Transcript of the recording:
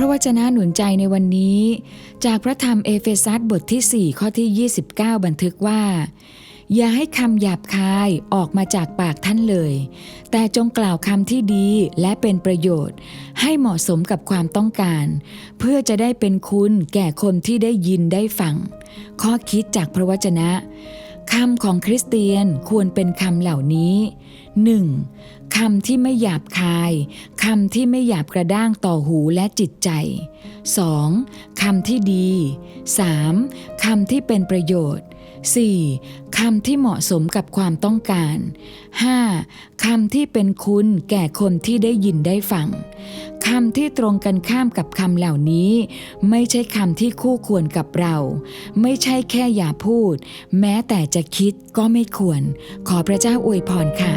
ระวจนะหนุนใจในวันนี้ จากพระธรรมเอเฟซัสบทที่ 4 ข้อที่ 29 บันทึกว่า อย่าให้คำหยาบคายออกมาจากปากท่านเลย แต่จงกล่าวคำที่ดีและเป็นประโยชน์ ให้เหมาะสมกับความต้องการ เพื่อจะได้เป็นคุณแก่คนที่ได้ยินได้ฟัง ข้อคิดจากพระวจนะ คำของคริสเตียนควรเป็นคำเหล่านี้ 1. คำที่ไม่หยาบคาย คำที่ไม่หยาบกระด้างต่อหูและจิตใจ 2. คำที่ดี 3. คำที่เป็นประโยชน์ 4. คำที่เหมาะสมกับความต้องการ 5. คำที่เป็นคุณแก่คนที่ได้ยินได้ฟังคำที่ตรงกันข้ามกับคำเหล่านี้ ไม่ใช่คำที่คู่ควรกับเรา ไม่ใช่แค่อย่าพูด แม้แต่จะคิดก็ไม่ควร ขอพระเจ้าอวยพรค่ะ